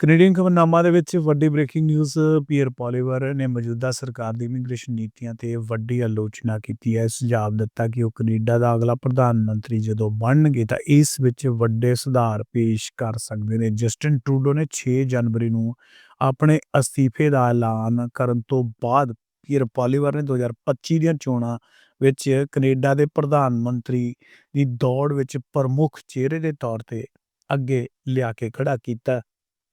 Canadian ਖਬਰਨਾਮਾ ਦੇ ਵਿੱਚ ਵੱਡੀ ਬ੍ਰੇਕਿੰਗ ਨਿਊਜ਼ ਪੀਅਰ ਪੋਲੀਵਰ ਨੇ ਮੌਜੂਦਾ ਸਰਕਾਰ ਦੀ ਇਮੀਗ੍ਰੇਸ਼ਨ ਨੀਤੀਆਂ ਤੇ ਵੱਡੀ ਆਲੋਚਨਾ ਕੀਤੀ ਹੈ। ਸੁਝਾਅ ਦਿੱਤਾ ਕਿ ਉਹ ਕੈਨੇਡਾ ਦਾ ਅਗਲਾ ਪ੍ਰਧਾਨ ਮੰਤਰੀ ਜਦੋਂ ਬਣਨਗੇ ਤਾਂ ਇਸ ਵਿੱਚ ਵੱਡੇ ਸੁਧਾਰ ਪੇਸ਼ ਕਰ ਸਕਦੇ ਨੇ। ਜਸਟਿਨ ਟਰੂਡੋ ਨੇ 6 ਜਨਵਰੀ ਨੂੰ ਆਪਣੇ ਅਸਤੀਫੇ ਦਾ ਐਲਾਨ ਕਰਨ ਤੋਂ ਬਾਅਦ ਪੀਅਰ ਪੋਲੀਵਰ ਨੇ 2025 ਦੀਆਂ ਚੋਣਾਂ ਵਿੱਚ ਕੈਨੇਡਾ ਦੇ ਪ੍ਰਧਾਨ ਮੰਤਰੀ ਦੀ ਦੌੜ ਵਿੱਚ ਪ੍ਰਮੁੱਖ ਚਿਹਰੇ ਦੇ ਤੌਰ ਤੇ ਅੱਗੇ ਲਿਆ ਕੇ ਖੜਾ ਕੀਤਾ।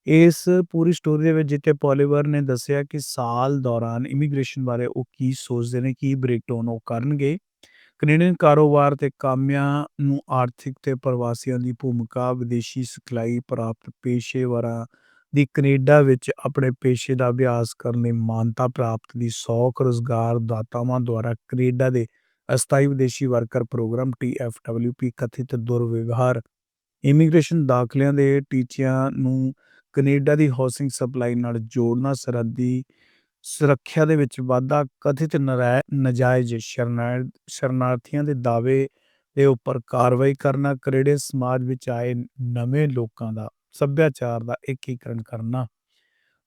ਇਸ ਪੂਰੀ ਸਟੋਰੀ ਦੇ ਵਿੱਚ ਜਿੱਥੇ ਪੋਲੀਵਰ ਨੇ ਦੱਸਿਆ ਕਿ ਸਾਲ ਦੌਰਾਨ ਇਮੀਗ੍ਰੇਸ਼ਨ ਬਾਰੇ ਉਹ ਕੀ ਸੋਚਦੇ ਨੇ, ਕੀ ਬ੍ਰੇਕਡਾਊਨ ਉਹ ਕਰਨਗੇ। ਕੈਨੇਡੀਅਨ ਕਾਰੋਬਾਰ ਤੇ ਕਾਮਿਆਂ ਨੂੰ ਆਰਥਿਕ ਤੇ ਪ੍ਰਵਾਸੀਆਂ ਦੀ ਭੂਮਿਕਾ, ਵਿਦੇਸ਼ੀ ਸਿਖਲਾਈ ਪ੍ਰਾਪਤ ਪੇਸ਼ੇਵਰਾਂ ਦੀ ਕੈਨੇਡਾ ਵਿੱਚ ਆਪਣੇ ਪੇਸ਼ੇ ਦਾ ਅਭਿਆਸ ਕਰਨ ਲਈ ਮਾਨਤਾ ਪ੍ਰਾਪਤ ਦੀ ਸੌਖ ਰੁਜ਼ਗਾਰ ਦਾਤਾਵਾਂ ਦੁਆਰਾ ਕੈਨੇਡਾ ਦੇ ਅਸਥਾਈ ਵਿਦੇਸ਼ੀ ਵਰਕਰ ਪ੍ਰੋਗਰਾਮ TFWP ਕਥਿਤ ਦੁਰਵਿਵਹਾਰ। ਇਮੀਗ੍ਰੇਸ਼ਨ ਦਾਖਲਿਆਂ ਦੇ ਟੀਚਿਆਂ ਨੂੰ ਕੈਨੇਡਾ ਦੀ ਹਾਊਸਿੰਗ ਸਪਲਾਈ ਨਾਲ ਜੋੜਨਾ ਸਰਹੱਦੀ ਸੁਰੱਖਿਆ ਦੇ ਵਿੱਚ ਵਾਧਾ ਕਥਿਤ ਨਜਾਇਜ਼ ਸ਼ਰਨਾਰਥੀਆਂ ਦੇ ਦਾਅਵੇ ਦੇ ਉੱਪਰ ਕਾਰਵਾਈ ਕਰਨਾ ਕੈਨੇਡੀਅਨ ਸਮਾਜ ਵਿੱਚ ਆਏ ਨਵੇਂ ਲੋਕਾਂ ਦਾ ਸੱਭਿਆਚਾਰ ਦਾ ਏਕੀਕਰਨ ਕਰਨਾ।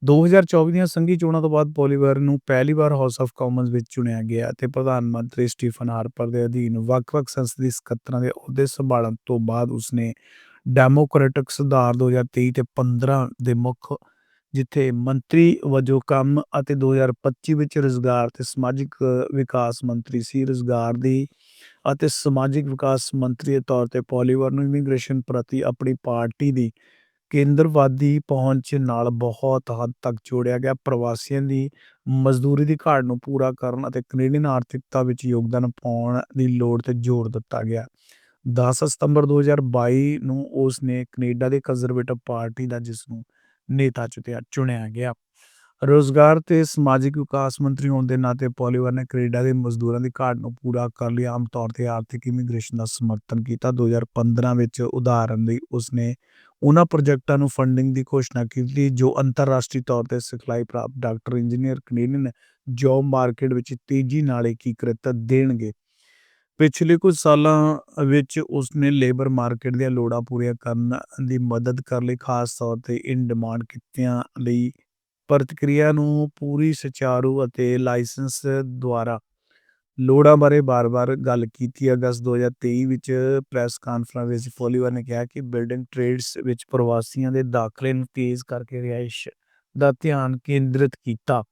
2024 ਦੀਆਂ ਸੰਘੀ ਚੋਣਾਂ ਤੋਂ ਬਾਅਦ ਪੋਲੀਵਰ ਨੂੰ ਪਹਿਲੀ ਵਾਰ ਹਾਊਸ ਆਫ ਕਾਮਨਸ ਵਿੱਚ ਚੁਣਿਆ ਗਿਆ ਤੇ ਪ੍ਰਧਾਨ ਮੰਤਰੀ ਸਟੀਫਨ ਹਾਰਪਰ ਦੇ ਅਧੀਨ ਵੱਖ-ਵੱਖ ਸੰਸਦੀ ਸਕੱਤਰਾਂ ਦੇ ਅਹੁਦੇ ਸੰਭਾਲਣ ਤੋਂ ਬਾਅਦ ਉਸਨੇ ਡੈਮੋਕ੍ਰੈਟਿਕ ਸੁਧਾਰ 2023 ਤੇ 15 ਦੇ ਮੁੱਖ, ਜਿੱਥੇ ਮੰਤਰੀ ਵਜੋਂ ਕੰਮ ਅਤੇ 2025 ਵਿੱਚ ਰੁਜ਼ਗਾਰ ਤੇ ਸਮਾਜਿਕ ਵਿਕਾਸ ਮੰਤਰੀ ਸੀ। ਰੁਜ਼ਗਾਰ ਦੀ ਅਤੇ ਸਮਾਜਿਕ ਵਿਕਾਸ ਮੰਤਰੀ ਦੇ ਤੌਰ ਤੇ ਪੋਲੀਵਰ ਨੂੰ ਇਮੀਗ੍ਰੇਸ਼ਨ ਪ੍ਰਤੀ ਆਪਣੀ ਪਾਰਟੀ ਦੀ ਕੇਂਦਰਵਾਦੀ ਪਹੁੰਚ ਨਾਲ ਬਹੁਤ ਹੱਦ ਤੱਕ ਜੋੜਿਆ ਗਿਆ। ਪ੍ਰਵਾਸੀਆਂ ਦੀ ਮਜ਼ਦੂਰੀ ਦੀ ਘਾਟ ਨੂੰ ਪੂਰਾ ਕਰਨ ਅਤੇ ਕੈਨੇਡੀਅਨ ਆਰਥਿਕਤਾ ਵਿੱਚ ਯੋਗਦਾਨ ਪਾਉਣ ਦੀ ਲੋੜ ਤੇ ਜ਼ੋਰ ਦਿੱਤਾ ਗਿਆ। 10 ਸਤੰਬਰ 2022 ਨੂੰ ਉਸ ਨੇ ਕੈਨੇਡਾ ਦੇ ਕੰਜ਼ਰਵੇਟਿਵ ਪਾਰਟੀ ਦਾ ਜਿਸ ਨੂੰ ਨੇਤਾ ਚੁਣਿਆ ਗਿਆ। ਰੋਜ਼ਗਾਰ ਤੇ ਸਮਾਜਿਕ ਵਿਕਾਸ ਮੰਤਰੀ ਹੋਣ ਦੇ ਨਾਤੇ ਪੋਲੀਵਰ ਨੇ ਕੈਨੇਡਾ ਦੇ ਮਜ਼ਦੂਰਾਂ ਦੀ ਘਾਟ ਨੂੰ ਪੂਰਾ ਕਰਨ ਲਈ ਆਮ ਤੌਰ ਤੇ ਆਰਥਿਕ ਇਮੀਗ੍ਰੇਸ਼ਨ ਦਾ ਸਮਰਥਨ ਕੀਤਾ। 2015 ਵਿੱਚ ਉਦਾਹਰਨ ਲਈ ਉਸਨੇ ਉਹਨਾਂ ਪ੍ਰੋਜੈਕਟਾਂ ਨੂੰ ਫੰਡਿੰਗ ਦੀ ਘੋਸ਼ਣਾ ਕੀਤੀ, ਜੋ ਅੰਤਰਰਾਸ਼ਟਰੀ ਤੌਰ ਤੇ ਸਿਖਲਾਈ ਪ੍ਰਾਪਤ doctor, engineer, Canadian job market ਵਿੱਚ ਤੇਜ਼ੀ ਨਾਲ ਏਕੀਕ੍ਰਿਤ ਦੇਣਗੇ। ਪਿਛਲੇ ਕੁਝ ਸਾਲਾਂ ਵਿੱਚ ਉਸਨੇ ਲੇਬਰ ਮਾਰਕੀਟ ਦੀਆਂ ਲੋੜਾਂ ਪੂਰੀਆਂ ਕਰਨ ਦੀ ਮਦਦ ਕਰਨ ਲਈ, ਖਾਸ ਤੌਰ ਤੇ ਇਨ ਡਿਮਾਂਡ ਕਿੱਤਿਆਂ ਲਈ ਪ੍ਰਤੀਕਿਰਿਆ ਨੂੰ ਪੂਰੀ ਸੁਚਾਰੂ ਅਤੇ ਲਾਇਸੈਂਸ ਦੁਆਰਾ ਲੋੜਾਂ ਬਾਰੇ ਬਾਰ-ਬਾਰ ਗੱਲ ਕੀਤੀ। ਅਗਸਤ 2023 ਵਿੱਚ ਪ੍ਰੈਸ ਕਾਨਫਰੰਸ ਵਿੱਚ ਫੋਲੀਵਰ ਨੇ ਕਿਹਾ ਕਿ ਬਿਲਡਿੰਗ ਟ੍ਰੇਡਸ ਵਿੱਚ ਪ੍ਰਵਾਸੀਆਂ ਦੇ ਦਾਖਲੇ ਨੂੰ ਤੇਜ਼ ਕਰਕੇ ਰਿਹਾਇਸ਼ ਦਾ ਧਿਆਨ ਕੇਂਦਰਿਤ ਕੀਤਾ।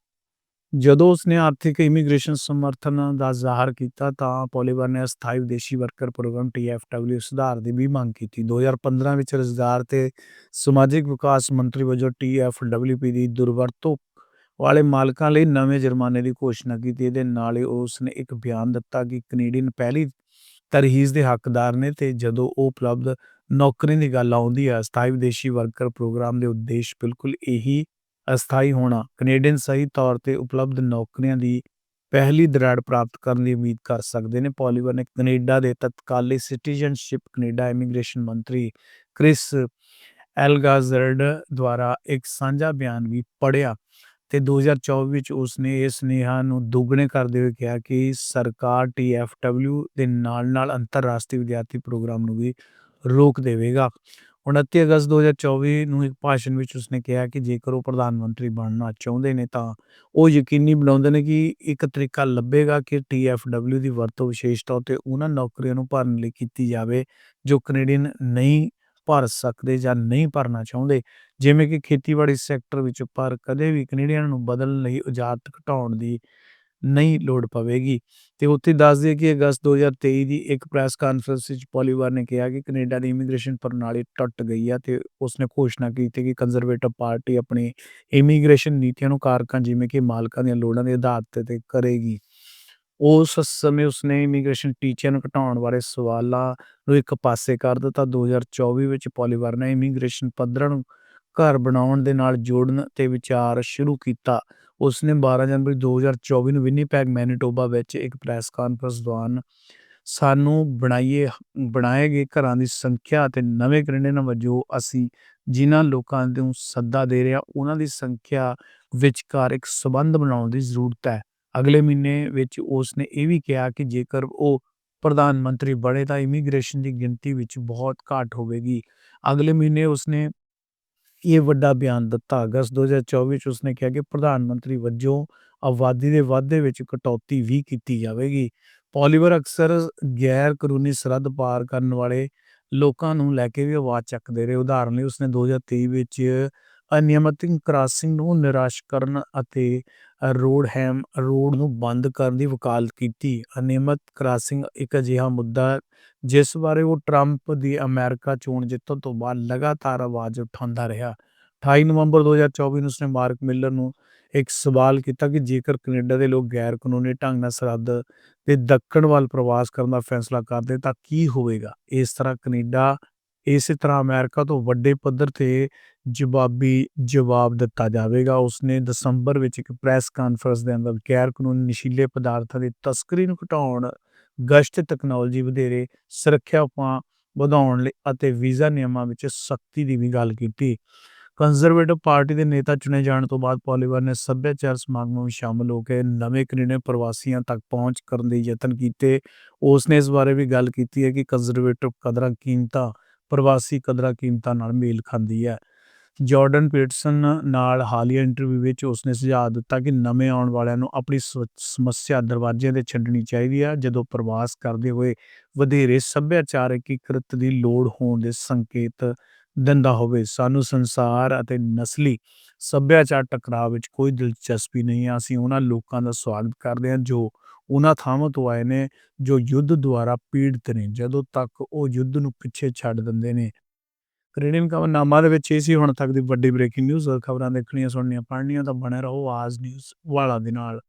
ਜਦੋਂ ਉਸਨੇ ਆਰਥਿਕ ਇਮੀਗ੍ਰੇਸ਼ਨ ਸਮਰਥਨ ਦਾ ਜ਼ਾਹਰ ਕੀਤਾ, ਤਾਂ ਪੋਲੀਵਰ ਨੇ ਅਸਥਾਈ ਵਿਦੇਸ਼ੀ ਵਰਕਰ ਪ੍ਰੋਗਰਾਮ TFW ਸੁਧਾਰ ਦੀ ਵੀ ਮੰਗ ਕੀਤੀ। 2015 ਵਿੱਚ ਰੁਜ਼ਗਾਰ ਤੇ ਸਮਾਜਿਕ ਵਿਕਾਸ ਮੰਤਰੀ ਵਜੋਂ TFWP ਦੀ ਦੁਰਵਰਤੋਂ ਵਾਲੇ ਮਾਲਕਾਂ ਲਈ ਨਵੇਂ ਜੁਰਮਾਨੇ ਦੀ ਘੋਸ਼ਣਾ ਕੀਤੀ। ਇਹਦੇ ਨਾਲ ਹੀ ਉਸ ਇੱਕ ਬਿਆਨ ਦਿੱਤਾ ਕਿ ਕੈਨੇਡੀਅਨ ਪਹਿਲੀ ਤਰਹੀਜ਼ ਦੇ ਹੱਕਦਾਰ ਨੇ ਤੇ ਜਦੋਂ ਉਹ ਉਪਲਬਧ ਨੌਕਰੀ ਦੀ ਗੱਲ ਆਉਂਦੀ ਹੈ, ਅਸਥਾਈ ਵਿਦੇਸ਼ੀ ਵਰਕਰ ਪ੍ਰੋਗਰਾਮ ਦੇ ਉਦੇਸ਼ ਬਿਲਕੁਲ ਇਹੀ ਅਸਥਾਈ ਹੋਣਾ, ਕੈਨੇਡੀਅਨ ਸਹੀ ਤੌਰ ਤੇ ਉਪਲਬਧ ਨੌਕਰੀਆਂ ਦੀ ਪਹਿਲੀ ਦਰਾੜ ਪ੍ਰਾਪਤ ਕਰਨ ਦੀ ਉਮੀਦ ਕਰ ਸਕਦੇ ਨੇ। ਪੋਲੀਵਰ ਨੇ ਕੈਨੇਡਾ ਦੇ ਤਤਕਾਲੀ ਸਿਟੀਜ਼ਨਸ਼ਿਪ, ਕੈਨੇਡਾ ਇਮੀਗ੍ਰੇਸ਼ਨ ਮੰਤਰੀ ਕ੍ਰਿਸ ਐਲਗਾਜ਼ਰਡ ਦੁਆਰਾ ਇੱਕ ਸਾਂਝਾ ਬਿਆਨ ਵੀ ਪੜਿਆ ਤੇ 2024 ਵਿੱਚ ਉਸਨੇ ਇਸ ਸੁਨੇਹਾ ਨੂੰ ਦੁੱਗਣੇ ਕਰਦੇ ਹੋਏ ਕਿਹਾ ਕਿ ਸਰਕਾਰ TFW ਦੇ ਨਾਲ-ਨਾਲ ਅੰਤਰਰਾਸ਼ਟਰੀ ਵਿਦਿਆਰਥੀ ਪ੍ਰੋਗਰਾਮ ਨੂੰ ਵੀ ਰੋਕ ਦੇਵੇਗਾ। 29 ਅਗਸਤ 2024 ਨੂੰ ਇੱਕ ਭਾਸ਼ਣ ਵਿੱਚ ਉਸਨੇ ਕਿਹਾ ਕਿ ਜੇਕਰ ਉਹ ਪ੍ਰਧਾਨ ਮੰਤਰੀ ਬਣਨਾ ਚਾਹੁੰਦੇ ਨੇ ਤਾਂ ਉਹ ਯਕੀਨੀ ਬਣਾਉਂਦੇ ਨੇ ਕਿ ਇੱਕ ਤਰੀਕਾ ਲੱਭੇਗਾ ਕਿ TFW ਦੀ ਵਰਤੋਂ ਵਿਸ਼ੇਸ਼ ਤੌਰ ਤੇ ਉਹਨਾਂ ਨੌਕਰੀਆਂ ਨੂੰ ਭਰਨ ਲਈ ਕੀਤੀ ਜਾਵੇ, ਜੋ ਕੈਨੇਡੀਅਨ ਨਹੀਂ ਭਰ ਸਕਦੇ ਜਾਂ ਨਹੀਂ ਭਰਨਾ ਚਾਹੁੰਦੇ। ਜਿਵੇਂ ਕਿ ਖੇਤੀਬਾੜੀ ਸੈਕਟਰ ਵਿੱਚ ਪਰ ਕਦੇ ਵੀ ਕੈਨੇਡੀਅਨ ਨੂੰ ਬਦਲਣ ਲਈ ਇਜਾਜ਼ਤ ਘਟਾਉਣ ਦੀ ਨਹੀਂ ਲੋੜ ਪਵੇਗੀ। ਤੇ ਉੱਥੇ ਦੱਸ ਦਈਏ ਕਿ ਅਗਸਤ 2023 ਦੀ ਇੱਕ ਪ੍ਰੈਸ ਕਾਨਫਰੰਸ ਵਿੱਚ ਪੋਲੀਵਰ ਨੇ ਕਿਹਾ ਕਿ ਕੈਨੇਡਾ ਦੀ ਇਮੀਗ੍ਰੇਸ਼ਨ ਪ੍ਰਣਾਲੀ ਟੁੱਟ ਗਈ ਹੈ ਤੇ ਉਸਨੇ ਘੋਸ਼ਣਾ ਕੀਤੀ ਕਿ ਕੰਜ਼ਰਵੇਟਿਵ ਪਾਰਟੀ ਆਪਣੀ ਇਮੀਗ੍ਰੇਸ਼ਨ ਨੀਤੀਆਂ ਨੂੰ ਕਾਰਕਾਂ ਜਿਵੇਂ ਕਿ ਮਾਲਕਾਂ ਦੀਆਂ ਲੋੜਾਂ ਦੇ ਆਧਾਰ ਤੇ ਕਰੇਗੀ। ਉਸ ਸਮੇਂ ਉਸਨੇ ਇਮੀਗ੍ਰੇਸ਼ਨ ਟੀਚਿਆਂ ਨੂੰ ਘਟਾਉਣ ਬਾਰੇ ਸਵਾਲਾਂ ਨੂੰ ਇੱਕ ਪਾਸੇ ਕਰ ਦਿੱਤਾ। 2024 ਵਿੱਚ ਪੋਲੀਵਾਰ ਨੇ ਇਮੀਗ੍ਰੇਸ਼ਨ ਪੱਧਰਾਂ ਨੂੰ ਘਰ ਬਣਾਉਣ ਦੇ ਨਾਲ ਜੋੜਨ ਤੇ ਵਿਚਾਰ ਸ਼ੁਰੂ ਕੀਤਾ। ਉਸਨੇ 12 ਜਨਵਰੀ 2024 ਨੂੰ ਵਿਨੀਪੈਗ, ਮੈਨੀਟੋਬਾ ਵਿੱਚ ਇੱਕ ਪ੍ਰੈਸ ਕਾਨਫਰੰਸ ਦੌਰਾਨ ਸਾਨੂੰ ਬਣਾਈਏ, ਬਣਾਏ ਗਏ ਘਰਾਂ ਦੀ ਸੰਖਿਆ ਅਤੇ ਨਵੇਂ ਕੈਨੇਡੀਅਨ ਵਜੋਂ ਅਸੀਂ ਜਿਨ੍ਹਾਂ ਲੋਕਾਂ ਨੂੰ ਸੱਦਾ ਦੇ ਰਹੇ ਹਾਂ, ਉਹਨਾਂ ਦੀ ਸੰਖਿਆ ਵਿਚਕਾਰ ਇੱਕ ਸਬੰਧ ਬਣਾਉਣ ਦੀ ਜ਼ਰੂਰਤ ਹੈ। ਅਗਲੇ ਮਹੀਨੇ ਵਿੱਚ ਉਸ ਨੇ ਇਹ ਵੀ ਕਿਹਾ ਕਿ ਜੇਕਰ ਉਹ ਪ੍ਰਧਾਨ ਮੰਤਰੀ ਬਣੇ ਤਾਂ ਇਮੀਗ੍ਰੇਸ਼ਨ ਦੀ ਗਿਣਤੀ ਵਿੱਚ ਬਹੁਤ ਘਾਟ ਹੋਵੇਗੀ। ਅਗਲੇ ਮਹੀਨੇ ਉਸਨੇ ਇਹ ਵੱਡਾ ਬਿਆਨ ਦਿੱਤਾ। ਅਗਸਤ 2024 ਚ ਉਸਨੇ ਕਿਹਾ ਕਿ ਪ੍ਰਧਾਨ ਮੰਤਰੀ ਵਜੋਂ ਆਬਾਦੀ ਦੇ ਵਾਧੇ ਵਿੱਚ ਕਟੌਤੀ ਵੀ ਕੀਤੀ ਜਾਵੇਗੀ। ਪੋਲੀਵਰ ਅਕਸਰ ਗੈਰ ਕਾਨੂੰਨੀ ਸਰਹੱਦ ਪਾਰ ਕਰਨ ਵਾਲੇ ਲੋਕਾਂ ਨੂੰ ਲੈ ਕੇ ਵੀ ਆਵਾਜ਼ ਚੱਕਦੇ ਰਹੇ। ਉਦਾਹਰਨ ਲਈ ਉਸਨੇ 2023 ਵਿੱਚ ਅਨਿਯਮਿਤ ਕ੍ਰਾਸਿੰਗ ਨੂੰ ਨਿਰਾਸ਼ ਕਰਨ ਅਤੇ ਰੋਡਹੈਮ ਰੋਡ ਨੂੰ ਬੰਦ ਕਰਨ ਦੀ ਵਕਾਲਤ ਕੀਤੀ। ਅਨਿਯਮਿਤ ਕ੍ਰਾਸਿੰਗ ਇੱਕ ਅਜਿਹਾ ਮੁੱਦਾ ਹੈ ਜਿਸ ਬਾਰੇ ਉਹ ਟਰੰਪ ਦੀ ਅਮਰੀਕਾ ਚੋਣ ਜਿੱਤਣ ਤੋਂ ਬਾਅਦ ਲਗਾਤਾਰ ਆਵਾਜ਼ ਉਠਾਉਂਦਾ ਰਿਹਾ। 28 ਨਵੰਬਰ 2024 ਨੂੰ ਉਸਨੇ ਮਾਰਕ ਮਿਲਰ ਨੂੰ ਇੱਕ ਸਵਾਲ ਕੀਤਾ ਕਿ ਜੇਕਰ ਕੈਨੇਡਾ ਦੇ ਲੋਕ ਗੈਰ ਕਾਨੂੰਨੀ ਢੰਗ ਨਾਲ ਸਰਹੱਦ ਦੇ ਦੱਖਣ ਵੱਲ ਪ੍ਰਵਾਸ ਕਰਨ ਦਾ ਫੈਸਲਾ ਕਰਦੇ ਤਾਂ ਕੀ ਹੋਵੇਗਾ। ਇਸ ਤਰ੍ਹਾਂ ਕੈਨੇਡਾ ਇਸੇ ਤਰ੍ਹਾਂ ਅਮਰੀਕਾ ਤੋਂ ਵੱਡੇ ਪੱਧਰ ਤੇ ਜਵਾਬੀ ਜਵਾਬ ਦਿੱਤਾ ਜਾਵੇਗਾ। ਉਸਨੇ ਦਸੰਬਰ ਵਿੱਚ ਇੱਕ ਪ੍ਰੈਸ ਕਾਨਫਰੰਸ ਦੇ ਅੰਦਰ ਗੈਰ ਕਾਨੂੰਨੀ ਨਸ਼ੀਲੇ ਪਦਾਰਥਾਂ ਦੀ ਤਸਕਰੀ ਨੂੰ ਘਟਾਉਣ, ਗਸ਼ਤ ਤਕਨਾਲੋਜੀ ਵਧੇਰੇ ਸੁਰੱਖਿਆ ਉਪਾਅ ਵਧਾਉਣ ਲਈ ਅਤੇ ਵੀਜ਼ਾ ਨਿਯਮਾਂ ਵਿੱਚ ਸਖਤੀ ਦੀ ਵੀ ਗੱਲ ਕੀਤੀ। ਕੰਜ਼ਰਵੇਟਿਵ ਪਾਰਟੀ ਦੇ ਨੇਤਾ ਚੁਣੇ ਜਾਣ ਤੋਂ ਬਾਅਦ ਪੋਲੀਵਰ ਨੇ ਸੱਭਿਆਚਾਰ ਸਮਾਗਮਾਂ ਵਿੱਚ ਸ਼ਾਮਲ ਹੋ ਕੇ ਨਵੇਂ ਕੈਨੇਡੀਅਨ ਪ੍ਰਵਾਸੀਆਂ ਤੱਕ ਪਹੁੰਚ ਕਰਨ ਦੇ ਯਤਨ ਕੀਤੇ। ਉਸਨੇ ਇਸ ਬਾਰੇ ਵੀ ਗੱਲ ਕੀਤੀ ਹੈ ਕਿ ਕੰਜ਼ਰਵੇਟਿਵ ਕਦਰਾਂ ਕੀਮਤਾਂ ਪ੍ਰਵਾਸੀ ਕਦਰਾਂ ਕੀਮਤਾਂ ਨਾਲ ਮੇਲ ਖਾਂਦੀ ਹੈ। ਜਾਰਡਨ ਪੀਟਰਸਨ ਨਾਲ ਹਾਲੀਆ ਇੰਟਰਵਿਊ ਵਿੱਚ ਉਸਨੇ ਸੁਝਾਅ ਦਿੱਤਾ ਕਿ ਨਵੇਂ ਆਉਣ ਵਾਲਿਆਂ ਨੂੰ ਆਪਣੀ ਸਮੱਸਿਆ ਦਰਵਾਜ਼ਿਆਂ ਤੇ ਛੱਡਣੀ ਚਾਹੀਦੀ ਹੈ ਜਦੋਂ ਪ੍ਰਵਾਸ ਕਰਦੇ ਹੋਏ ਵਧੇਰੇ ਸੱਭਿਆਚਾਰਕ ਏਕੀਕ੍ਰਿਤ ਦੀ ਲੋੜ ਹੋਣ ਦੇ ਸੰਕੇਤ ਦਿੰਦਾ ਹੋਵੇ। ਸਾਨੂੰ ਸੰਸਾਰ ਅਤੇ ਨਸਲੀ ਸੱਭਿਆਚਾਰ ਟਕਰਾਅ ਵਿੱਚ ਕੋਈ ਦਿਲਚਸਪੀ ਨਹੀਂ ਹੈ। ਅਸੀਂ ਉਹਨਾਂ ਲੋਕਾਂ ਦਾ ਸਵਾਗਤ ਕਰਦੇ ਹਾਂ ਜੋ ਉਹਨਾਂ ਥਾਵਾਂ ਤੋਂ ਆਏ ਨੇ ਜੋ ਯੁੱਧ ਦੁਆਰਾ ਪੀੜਤ ਨੇ, ਜਦੋਂ ਤੱਕ ਉਹ ਯੁੱਧ ਨੂੰ ਪਿੱਛੇ ਛੱਡ ਦਿੰਦੇ ਨੇ। ਕੈਨੇਡੀਅਨ ਖਬਰਨਾਮਾ ਦੇ ਵਿੱਚ ਇਹ ਸੀ ਹੁਣ ਤੱਕ ਦੀ ਵੱਡੀ ਬ੍ਰੇਕਿੰਗ ਨਿਊਜ਼, ਖਬਰਾਂ ਦੇਖਣੀਆਂ, ਸੁਣਨੀਆਂ, ਪੜ੍ਹਨੀਆਂ, ਤਾਂ ਬਣੇ ਰਹੋ ਆਜ ਨਿਊਜ਼ ਵਾਲਾ ਦੇ ਨਾਲ।